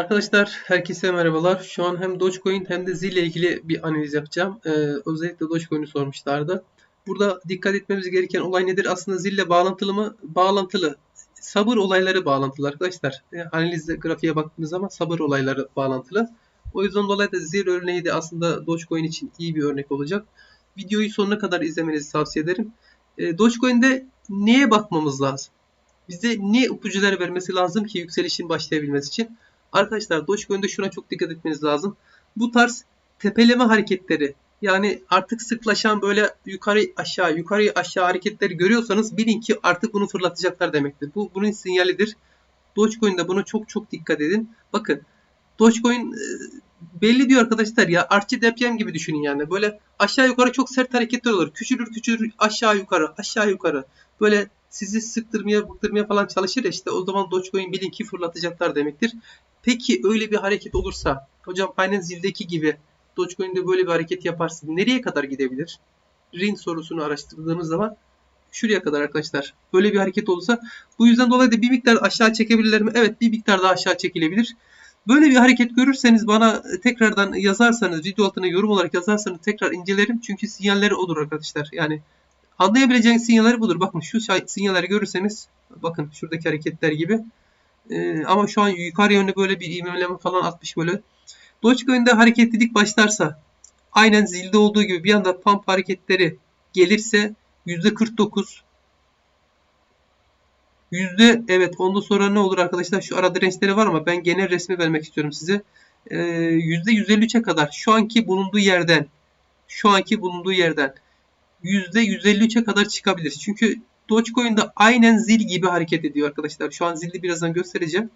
Arkadaşlar herkese merhabalar. Şu an hem Dogecoin hem de ZIL ile ilgili bir analiz yapacağım. Ee, özellikle Dogecoin'i sormuşlardı. Burada dikkat etmemiz gereken olay nedir? Aslında ZIL ile bağlantılı mı? Bağlantılı. Sabır olayları bağlantılı arkadaşlar. E, analizde grafiğe baktığımız zaman sabır olayları bağlantılı. O yüzden dolayı da ZIL örneği de aslında Dogecoin için iyi bir örnek olacak. Videoyu sonuna kadar izlemenizi tavsiye ederim. E, Dogecoin'de neye bakmamız lazım? Bize ne ipuçları vermesi lazım ki yükselişin başlayabilmesi için? Arkadaşlar Dogecoin'de şuna çok dikkat etmeniz lazım. Bu tarz tepeleme hareketleri yani artık sıklaşan böyle yukarı aşağı yukarı aşağı hareketleri görüyorsanız bilin ki artık bunu fırlatacaklar demektir. Bu bunun sinyalidir. Dogecoin'de buna çok çok dikkat edin. Bakın Dogecoin e, belli diyor arkadaşlar ya artçı deprem gibi düşünün yani. Böyle aşağı yukarı çok sert hareketler olur. Küçülür küçülür aşağı yukarı aşağı yukarı. Böyle sizi sıktırmaya bıktırmaya falan çalışır işte o zaman Dogecoin bilin ki fırlatacaklar demektir. Peki öyle bir hareket olursa hocam Binance Zil'deki gibi Dogecoin'de böyle bir hareket yaparsın nereye kadar gidebilir? Ring sorusunu araştırdığımız zaman şuraya kadar arkadaşlar. Böyle bir hareket olursa bu yüzden dolayı da bir miktar aşağı çekebilirler mi? Evet bir miktar daha aşağı çekilebilir. Böyle bir hareket görürseniz bana tekrardan yazarsanız video altına yorum olarak yazarsanız tekrar incelerim. Çünkü sinyalleri odur arkadaşlar. Yani anlayabileceğiniz sinyalleri budur. Bakın şu sinyalleri görürseniz bakın şuradaki hareketler gibi ee, ama şu an yukarı yönlü böyle bir ivmeleme falan atmış böyle. Dogecoin'de hareketlilik başlarsa aynen zilde olduğu gibi bir anda pump hareketleri gelirse %49 Yüzde evet ondan sonra ne olur arkadaşlar şu arada renkleri var ama ben genel resmi vermek istiyorum size. Ee, yüzde 153'e kadar şu anki bulunduğu yerden şu anki bulunduğu yerden yüzde 153'e kadar çıkabilir. Çünkü Dogecoin de aynen zil gibi hareket ediyor arkadaşlar. Şu an zilli birazdan göstereceğim.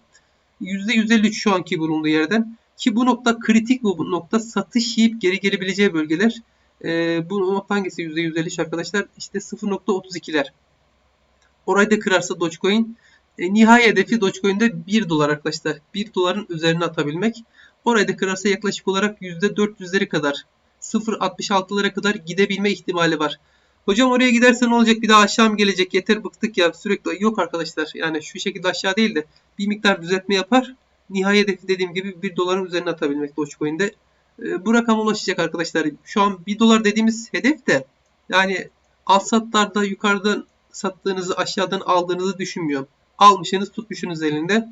%153 şu anki bulunduğu yerden. Ki bu nokta kritik bu nokta satış yiyip geri gelebileceği bölgeler. Ee, bu nokta hangisi %153 arkadaşlar? İşte 0.32'ler. Orayı da kırarsa Dogecoin e, nihai hedefi Dogecoin'de 1 dolar arkadaşlar. 1 doların üzerine atabilmek. Orayı da kırarsa yaklaşık olarak %400'leri kadar 0.66'lara kadar gidebilme ihtimali var. Hocam oraya gidersen ne olacak bir daha aşağı mı gelecek yeter bıktık ya sürekli yok arkadaşlar yani şu şekilde aşağı değil de bir miktar düzeltme yapar. Nihai dediğim gibi 1 doların üzerine atabilmek Dogecoin'de. E, bu rakam ulaşacak arkadaşlar. Şu an 1 dolar dediğimiz hedef de yani alt satlarda yukarıdan sattığınızı aşağıdan aldığınızı düşünmüyorum. Almışsınız tutmuşsunuz elinde.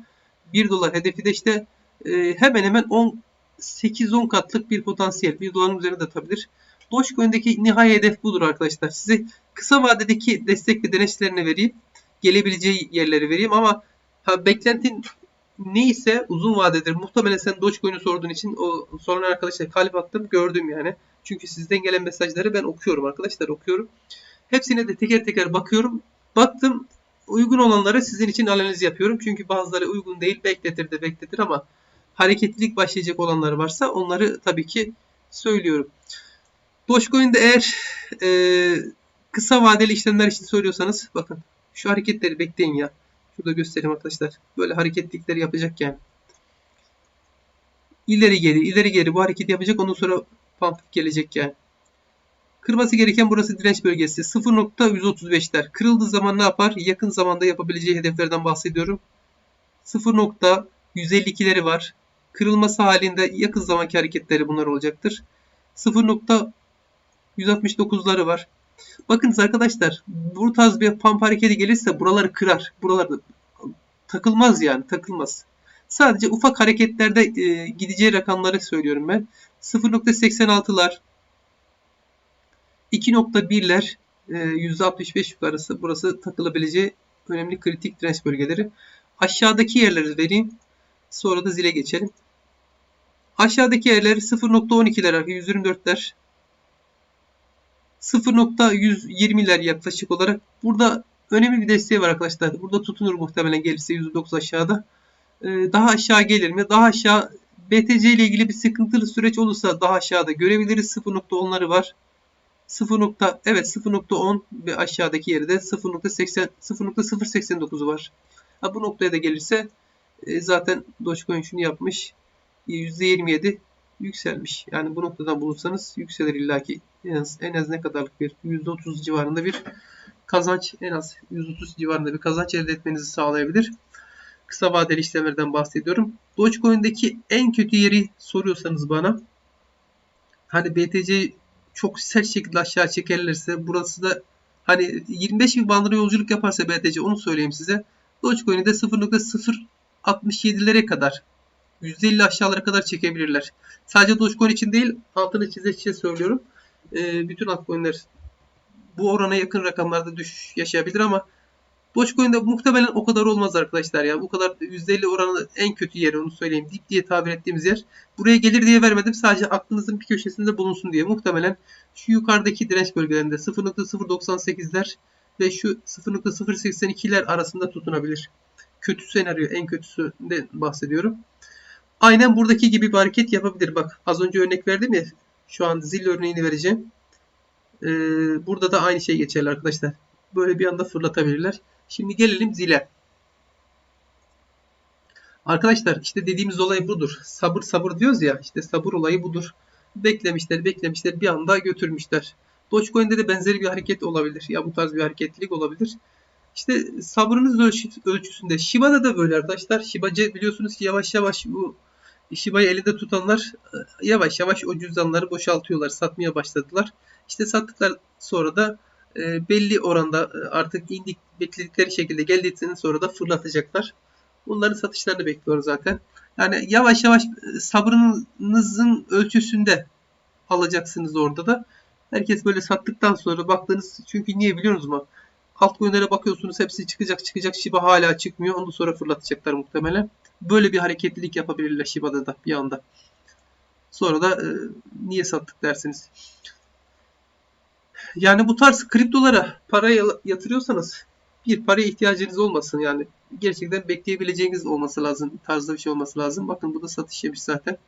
1 dolar hedefi de işte e, hemen hemen 10 8-10 katlık bir potansiyel. 1 doların üzerinde atabilir. Dogecoin'deki nihai hedef budur arkadaşlar. Size kısa vadedeki destek ve dirençlerini vereyim. Gelebileceği yerleri vereyim ama ha, beklentin neyse uzun vadedir. Muhtemelen sen Dogecoin'i sorduğun için o soran arkadaşlar kalp attım gördüm yani. Çünkü sizden gelen mesajları ben okuyorum arkadaşlar okuyorum. Hepsine de teker teker bakıyorum. Baktım uygun olanları sizin için analiz yapıyorum. Çünkü bazıları uygun değil bekletir de bekletir ama hareketlilik başlayacak olanları varsa onları tabii ki söylüyorum. Dogecoin'de eğer e, kısa vadeli işlemler için söylüyorsanız bakın şu hareketleri bekleyin ya. Şurada göstereyim arkadaşlar. Böyle hareketlikleri yapacak yani. İleri geri ileri geri bu hareketi yapacak ondan sonra pump gelecek yani. Kırması gereken burası direnç bölgesi. 0.135'ler. Kırıldığı zaman ne yapar? Yakın zamanda yapabileceği hedeflerden bahsediyorum. 0.152'leri var. Kırılması halinde yakın zamanki hareketleri bunlar olacaktır. 169'ları var. Bakınız arkadaşlar bu tarz bir pump hareketi gelirse buraları kırar. Buralarda takılmaz yani takılmaz. Sadece ufak hareketlerde e, gideceği rakamları söylüyorum ben. 0.86'lar 2.1'ler e, %65 yukarısı burası takılabileceği önemli kritik direnç bölgeleri. Aşağıdaki yerleri vereyim. Sonra da zile geçelim. Aşağıdaki yerler 0.12'ler 124'ler 0.120'ler yaklaşık olarak. Burada önemli bir desteği var arkadaşlar. Burada tutunur muhtemelen gelirse %9 aşağıda. Ee, daha aşağı gelir mi? Daha aşağı BTC ile ilgili bir sıkıntılı süreç olursa daha aşağıda görebiliriz. 0.10'ları var. 0. Evet 0.10 ve aşağıdaki yeri de 0.80 0.089'u var. Ha, bu noktaya da gelirse e, zaten Dogecoin şunu yapmış. %27 yükselmiş. Yani bu noktadan bulursanız yükselir illaki en az, en az ne kadarlık bir %30 civarında bir kazanç en az %30 civarında bir kazanç elde etmenizi sağlayabilir. kısa vadeli işlemlerden bahsediyorum. Dogecoin'deki en kötü yeri soruyorsanız bana hani BTC çok sert şekilde aşağı çekerlerse burası da hani 25 bin bandına yolculuk yaparsa BTC onu söyleyeyim size. Dogecoin'i de 0.067'lere kadar %50 aşağılara kadar çekebilirler. Sadece Dogecoin için değil altını çize çize söylüyorum. Ee, bütün altcoin'ler bu orana yakın rakamlarda düşüş yaşayabilir ama Dogecoin'de muhtemelen o kadar olmaz arkadaşlar ya. Bu kadar %50 oranı en kötü yeri onu söyleyeyim. Dip diye tabir ettiğimiz yer. Buraya gelir diye vermedim. Sadece aklınızın bir köşesinde bulunsun diye. Muhtemelen şu yukarıdaki direnç bölgelerinde 0.098'ler ve şu 0.082'ler arasında tutunabilir. Kötü senaryo en kötüsünden bahsediyorum. Aynen buradaki gibi bir hareket yapabilir. Bak az önce örnek verdim ya. Şu an zil örneğini vereceğim. Ee, burada da aynı şey geçerli arkadaşlar. Böyle bir anda fırlatabilirler. Şimdi gelelim zile. Arkadaşlar işte dediğimiz olay budur. Sabır sabır diyoruz ya. İşte sabır olayı budur. Beklemişler beklemişler bir anda götürmüşler. Dogecoin'de de benzeri bir hareket olabilir. Ya bu tarz bir hareketlilik olabilir. İşte sabrınız ölçü, ölçüsünde. Shiba'da da böyle arkadaşlar. Shiba'cı biliyorsunuz ki yavaş yavaş bu Shiba'yı elinde tutanlar yavaş yavaş o cüzdanları boşaltıyorlar. Satmaya başladılar. İşte sattıklar sonra da e, belli oranda e, artık indik bekledikleri şekilde geldikten sonra da fırlatacaklar. Bunların satışlarını bekliyoruz zaten. Yani yavaş yavaş e, sabrınızın ölçüsünde alacaksınız orada da. Herkes böyle sattıktan sonra baktığınız çünkü niye biliyorsunuz mu? Altcoin'lere bakıyorsunuz hepsi çıkacak çıkacak Shiba hala çıkmıyor. Ondan sonra fırlatacaklar muhtemelen. Böyle bir hareketlilik yapabilirler Shiba'da da bir anda. Sonra da e, niye sattık dersiniz. Yani bu tarz kriptolara para yatırıyorsanız bir paraya ihtiyacınız olmasın yani. Gerçekten bekleyebileceğiniz olması lazım. Tarzda bir şey olması lazım. Bakın bu da satış yemiş zaten.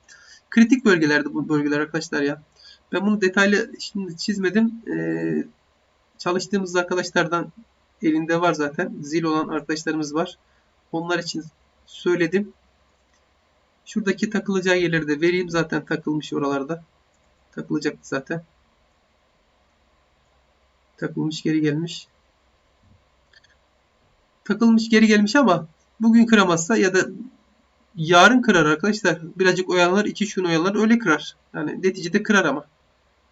Kritik bölgelerde bu bölgeler arkadaşlar ya. Ben bunu detaylı şimdi çizmedim. Ee, çalıştığımız arkadaşlardan elinde var zaten. Zil olan arkadaşlarımız var. Onlar için söyledim. Şuradaki takılacağı yerleri de vereyim. Zaten takılmış oralarda. Takılacaktı zaten. Takılmış geri gelmiş. Takılmış geri gelmiş ama bugün kıramazsa ya da yarın kırar arkadaşlar. Birazcık oyalanır, iki şunu oyalanır öyle kırar. Yani neticede kırar ama.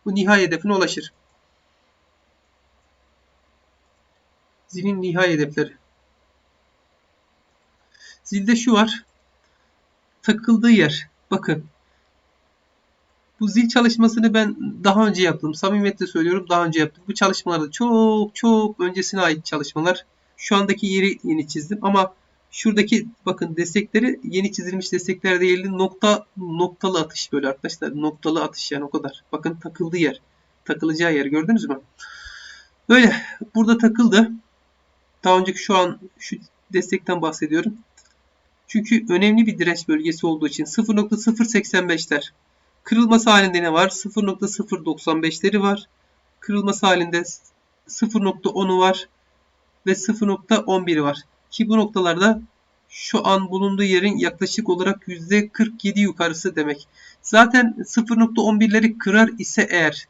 Bu nihai hedefine ulaşır. Zilin nihai hedefleri. Zilde şu var. Takıldığı yer. Bakın bu zil çalışmasını ben daha önce yaptım. Samimiyetle söylüyorum daha önce yaptım. Bu çalışmalarda çok çok öncesine ait çalışmalar. Şu andaki yeri yeni çizdim ama şuradaki bakın destekleri yeni çizilmiş destekler değildi. Nokta noktalı atış böyle arkadaşlar. Noktalı atış yani o kadar. Bakın takıldığı yer. Takılacağı yer gördünüz mü? Böyle burada takıldı. Daha önceki şu an şu destekten bahsediyorum. Çünkü önemli bir direnç bölgesi olduğu için 0.085'ler Kırılması halinde ne var? 0.095'leri var. Kırılması halinde 0.10'u var ve 0.11'i var. Ki bu noktalarda şu an bulunduğu yerin yaklaşık olarak %47 yukarısı demek. Zaten 0.11'leri kırar ise eğer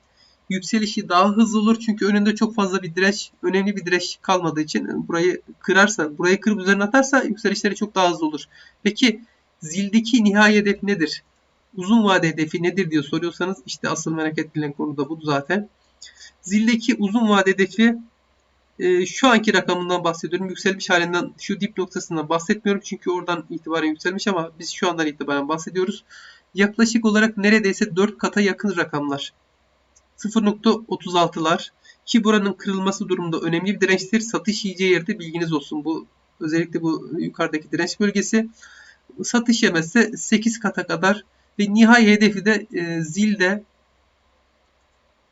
yükselişi daha hızlı olur. Çünkü önünde çok fazla bir direnç, önemli bir direnç kalmadığı için burayı kırarsa, burayı kırıp üzerine atarsa yükselişleri çok daha hızlı olur. Peki zildeki nihai hedef nedir? uzun vade hedefi nedir diye soruyorsanız işte asıl merak edilen konu da bu zaten. Zildeki uzun vade hedefi e, şu anki rakamından bahsediyorum. Yükselmiş halinden şu dip noktasından bahsetmiyorum. Çünkü oradan itibaren yükselmiş ama biz şu andan itibaren bahsediyoruz. Yaklaşık olarak neredeyse 4 kata yakın rakamlar. 0.36'lar ki buranın kırılması durumunda önemli bir dirençtir. Satış yiyeceği yerde bilginiz olsun. Bu özellikle bu yukarıdaki direnç bölgesi satış yemezse 8 kata kadar ve nihai hedefi de e, zilde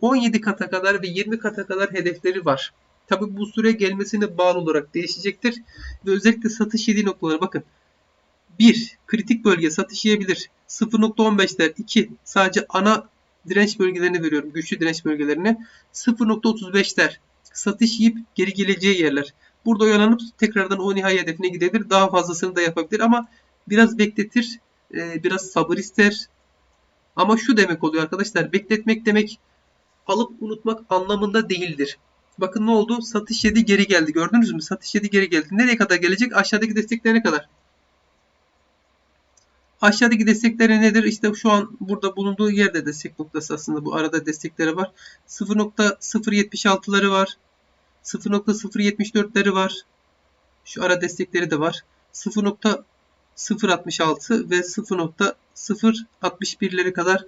17 kata kadar ve 20 kata kadar hedefleri var. Tabi bu süre gelmesine bağlı olarak değişecektir. Ve özellikle satış yediği noktalara bakın. 1. Kritik bölge satış yiyebilir. 0.15'ler 2. Sadece ana direnç bölgelerini veriyorum. Güçlü direnç bölgelerini. 0.35'ler satış yiyip geri geleceği yerler. Burada oyalanıp tekrardan o nihai hedefine gidebilir. Daha fazlasını da yapabilir ama biraz bekletir e, biraz sabır ister. Ama şu demek oluyor arkadaşlar. Bekletmek demek alıp unutmak anlamında değildir. Bakın ne oldu? Satış yedi geri geldi. Gördünüz mü? Satış yedi geri geldi. Nereye kadar gelecek? Aşağıdaki desteklerine kadar. Aşağıdaki destekleri nedir? İşte şu an burada bulunduğu yerde destek noktası aslında bu arada destekleri var. 0.076'ları var. 0.074'leri var. Şu ara destekleri de var. 0.066 ve 0.061'leri kadar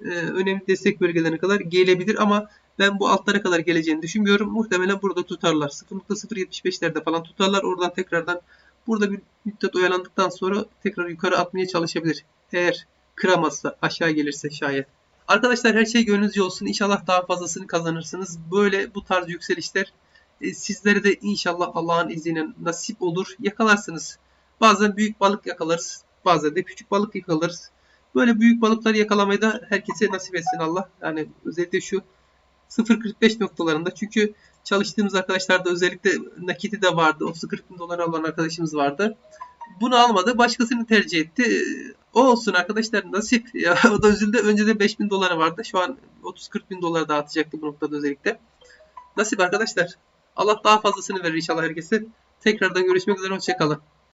e, önemli destek bölgelerine kadar gelebilir ama ben bu altlara kadar geleceğini düşünmüyorum. Muhtemelen burada tutarlar. 0.075'lerde falan tutarlar. Oradan tekrardan burada bir müddet oyalandıktan sonra tekrar yukarı atmaya çalışabilir. Eğer kıramazsa aşağı gelirse şayet. Arkadaşlar her şey gönlünüzce olsun. İnşallah daha fazlasını kazanırsınız. Böyle bu tarz yükselişler e, sizlere de inşallah Allah'ın izniyle nasip olur. Yakalarsınız. Bazen büyük balık yakalarız. Bazen de küçük balık yakalarız. Böyle büyük balıkları yakalamayı da herkese nasip etsin Allah. Yani özellikle şu 0.45 noktalarında. Çünkü çalıştığımız arkadaşlarda özellikle nakiti de vardı. 30-40 bin dolar alan arkadaşımız vardı. Bunu almadı. Başkasını tercih etti. O olsun arkadaşlar nasip. Ya, o da üzüldü. Önce de 5 bin doları vardı. Şu an 30-40 bin dolar dağıtacaktı bu noktada özellikle. Nasip arkadaşlar. Allah daha fazlasını verir inşallah herkese. Tekrardan görüşmek üzere. Hoşçakalın.